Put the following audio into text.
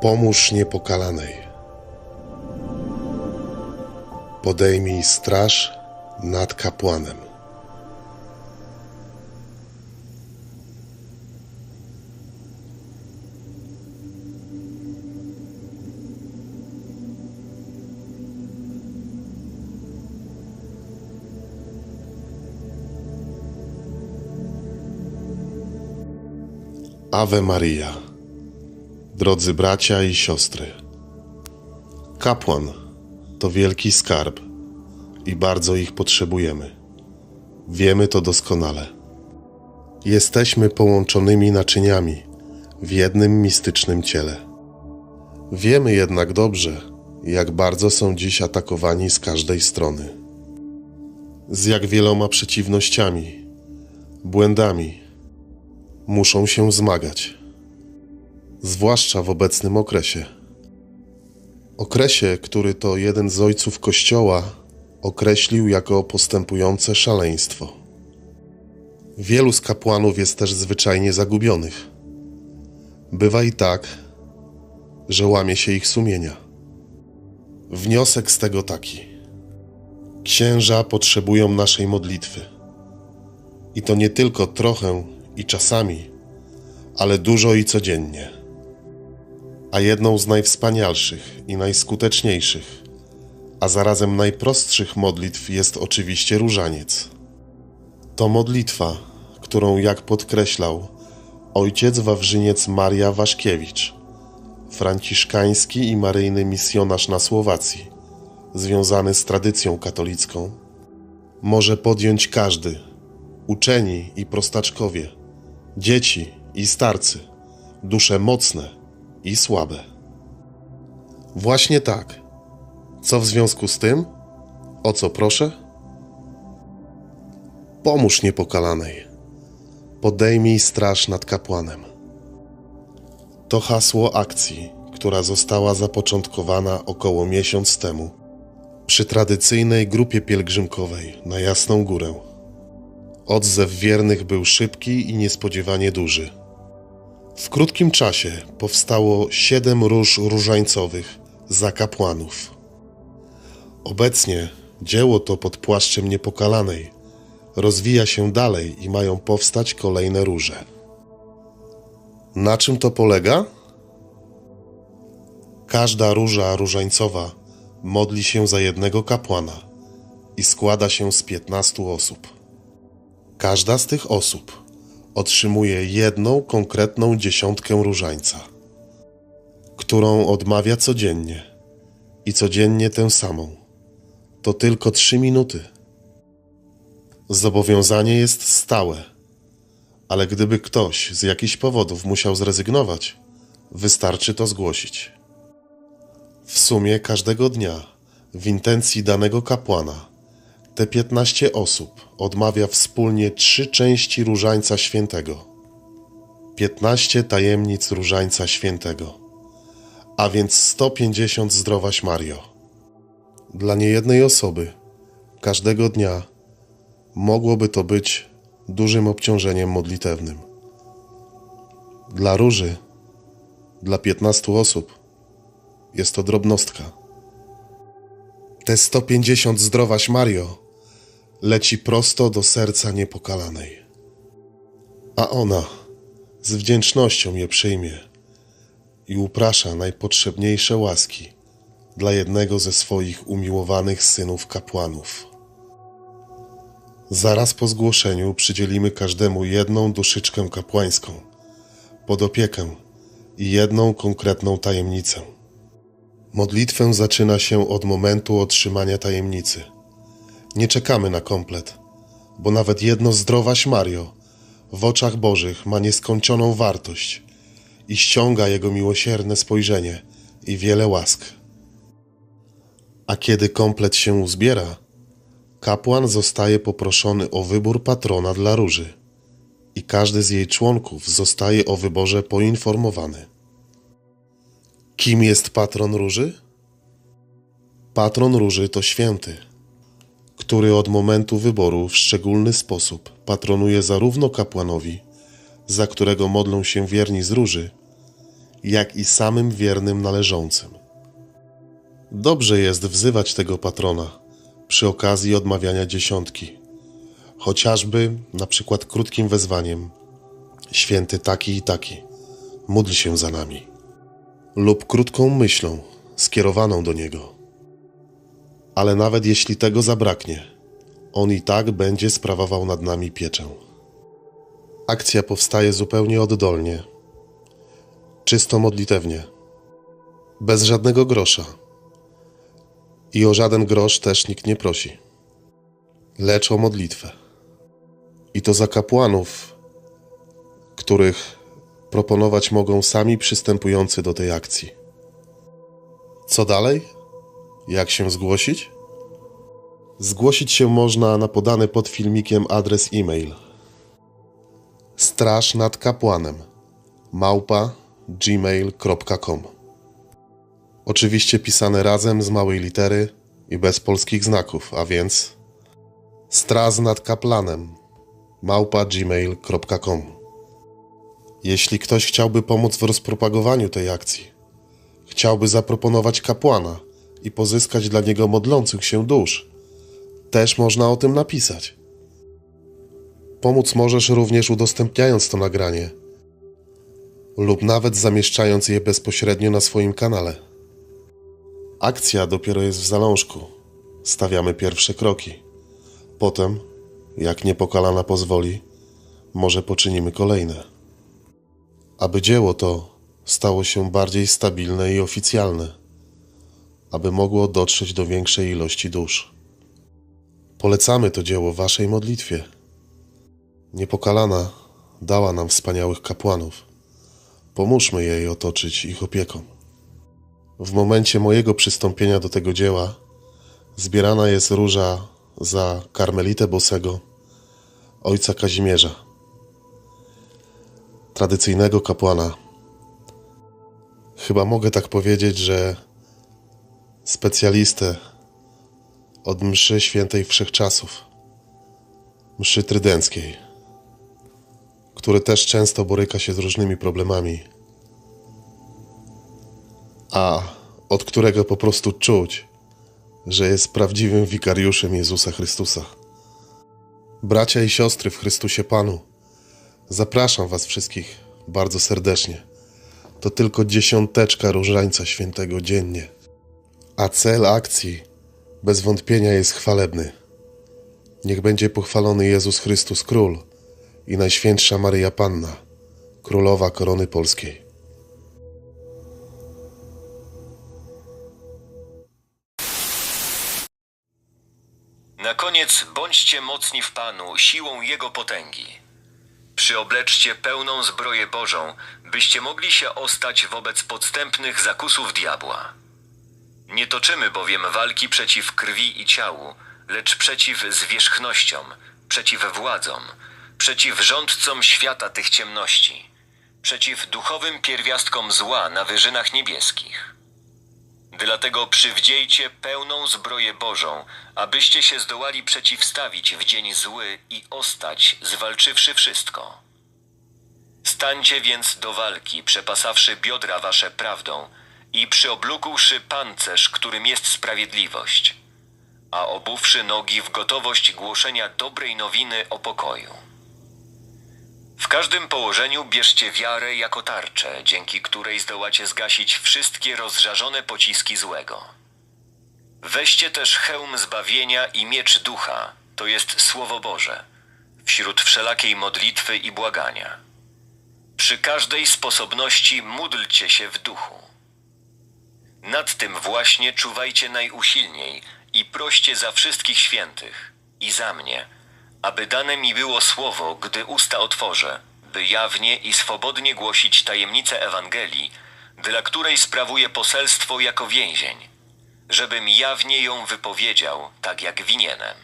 Pomóż niepokalanej. Podejmij straż nad kapłanem. Ave Maria. Drodzy bracia i siostry, kapłan to wielki skarb i bardzo ich potrzebujemy. Wiemy to doskonale. Jesteśmy połączonymi naczyniami w jednym mistycznym ciele. Wiemy jednak dobrze, jak bardzo są dziś atakowani z każdej strony. Z jak wieloma przeciwnościami, błędami muszą się zmagać zwłaszcza w obecnym okresie. Okresie, który to jeden z ojców Kościoła określił jako postępujące szaleństwo. Wielu z kapłanów jest też zwyczajnie zagubionych. Bywa i tak, że łamie się ich sumienia. Wniosek z tego taki: księża potrzebują naszej modlitwy. I to nie tylko trochę i czasami, ale dużo i codziennie a jedną z najwspanialszych i najskuteczniejszych, a zarazem najprostszych modlitw jest oczywiście różaniec. To modlitwa, którą, jak podkreślał ojciec Wawrzyniec Maria Waszkiewicz, franciszkański i maryjny misjonarz na Słowacji, związany z tradycją katolicką, może podjąć każdy, uczeni i prostaczkowie, dzieci i starcy, dusze mocne, i słabe. Właśnie tak. Co w związku z tym? O co proszę? Pomóż niepokalanej. Podejmij straż nad kapłanem. To hasło akcji, która została zapoczątkowana około miesiąc temu przy tradycyjnej grupie pielgrzymkowej na Jasną Górę. Odzew wiernych był szybki i niespodziewanie duży. W krótkim czasie powstało siedem róż różańcowych za kapłanów. Obecnie dzieło to pod płaszczem niepokalanej rozwija się dalej i mają powstać kolejne róże. Na czym to polega? Każda róża różańcowa modli się za jednego kapłana i składa się z piętnastu osób. Każda z tych osób otrzymuje jedną konkretną dziesiątkę różańca, którą odmawia codziennie i codziennie tę samą. To tylko trzy minuty. Zobowiązanie jest stałe, ale gdyby ktoś z jakichś powodów musiał zrezygnować, wystarczy to zgłosić. W sumie każdego dnia w intencji danego kapłana te piętnaście osób odmawia wspólnie trzy części Różańca Świętego. Piętnaście tajemnic Różańca Świętego, a więc 150 zdrowaś Mario. Dla niejednej osoby, każdego dnia, mogłoby to być dużym obciążeniem modlitewnym. Dla róży, dla 15 osób, jest to drobnostka. Te 150 zdrowaś Mario leci prosto do serca niepokalanej. A ona z wdzięcznością je przyjmie i uprasza najpotrzebniejsze łaski dla jednego ze swoich umiłowanych synów kapłanów. Zaraz po zgłoszeniu przydzielimy każdemu jedną duszyczkę kapłańską pod opiekę i jedną konkretną tajemnicę. Modlitwę zaczyna się od momentu otrzymania tajemnicy – nie czekamy na komplet, bo nawet jedno zdrowaś Mario w oczach Bożych ma nieskończoną wartość i ściąga Jego miłosierne spojrzenie i wiele łask. A kiedy komplet się uzbiera, kapłan zostaje poproszony o wybór patrona dla róży i każdy z jej członków zostaje o wyborze poinformowany. Kim jest patron róży? Patron róży to święty – który od momentu wyboru w szczególny sposób patronuje zarówno kapłanowi, za którego modlą się wierni z róży, jak i samym wiernym należącym. Dobrze jest wzywać tego patrona przy okazji odmawiania dziesiątki, chociażby na przykład krótkim wezwaniem: Święty taki i taki, módl się za nami, lub krótką myślą skierowaną do niego. Ale nawet jeśli tego zabraknie, on i tak będzie sprawował nad nami pieczę. Akcja powstaje zupełnie oddolnie, czysto modlitewnie, bez żadnego grosza. I o żaden grosz też nikt nie prosi, lecz o modlitwę. I to za kapłanów, których proponować mogą sami przystępujący do tej akcji. Co dalej? Jak się zgłosić? Zgłosić się można na podany pod filmikiem adres e-mail. Straż nad kapłanem. Małpa gmail.com Oczywiście pisane razem z małej litery i bez polskich znaków, a więc straż nad kaplanem. Małpa gmail.com Jeśli ktoś chciałby pomóc w rozpropagowaniu tej akcji, chciałby zaproponować kapłana i pozyskać dla niego modlących się dusz, też można o tym napisać. Pomóc możesz również udostępniając to nagranie lub nawet zamieszczając je bezpośrednio na swoim kanale. Akcja dopiero jest w zalążku. Stawiamy pierwsze kroki. Potem, jak niepokalana pozwoli, może poczynimy kolejne. Aby dzieło to stało się bardziej stabilne i oficjalne, aby mogło dotrzeć do większej ilości dusz. Polecamy to dzieło Waszej modlitwie. Niepokalana dała nam wspaniałych kapłanów. Pomóżmy jej otoczyć ich opieką. W momencie mojego przystąpienia do tego dzieła zbierana jest róża za karmelitę Bosego, ojca Kazimierza, tradycyjnego kapłana. Chyba mogę tak powiedzieć, że specjalistę od mszy świętej wszechczasów, mszy trydenckiej, który też często boryka się z różnymi problemami, a od którego po prostu czuć, że jest prawdziwym wikariuszem Jezusa Chrystusa. Bracia i siostry w Chrystusie Panu, zapraszam Was wszystkich bardzo serdecznie. To tylko dziesiąteczka różańca świętego dziennie, a cel akcji bez wątpienia jest chwalebny. Niech będzie pochwalony Jezus Chrystus Król i Najświętsza Maryja Panna, Królowa Korony Polskiej. Na koniec bądźcie mocni w Panu siłą Jego potęgi. Przyobleczcie pełną zbroję Bożą, byście mogli się ostać wobec podstępnych zakusów diabła. Nie toczymy bowiem walki przeciw krwi i ciału, lecz przeciw zwierzchnościom, przeciw władzom, przeciw rządcom świata tych ciemności, przeciw duchowym pierwiastkom zła na wyżynach niebieskich. Dlatego przywdziejcie pełną zbroję Bożą, abyście się zdołali przeciwstawić w dzień zły i ostać, zwalczywszy wszystko. Stańcie więc do walki, przepasawszy biodra wasze prawdą i przyoblukłszy pancerz, którym jest sprawiedliwość, a obuwszy nogi w gotowość głoszenia dobrej nowiny o pokoju. W każdym położeniu bierzcie wiarę jako tarczę, dzięki której zdołacie zgasić wszystkie rozżarzone pociski złego. Weźcie też hełm zbawienia i miecz ducha, to jest Słowo Boże, wśród wszelakiej modlitwy i błagania. Przy każdej sposobności módlcie się w duchu. Nad tym właśnie czuwajcie najusilniej i proście za wszystkich świętych i za mnie, aby dane mi było słowo, gdy usta otworzę, by jawnie i swobodnie głosić tajemnicę Ewangelii, dla której sprawuję poselstwo jako więzień, żebym jawnie ją wypowiedział, tak jak winienem.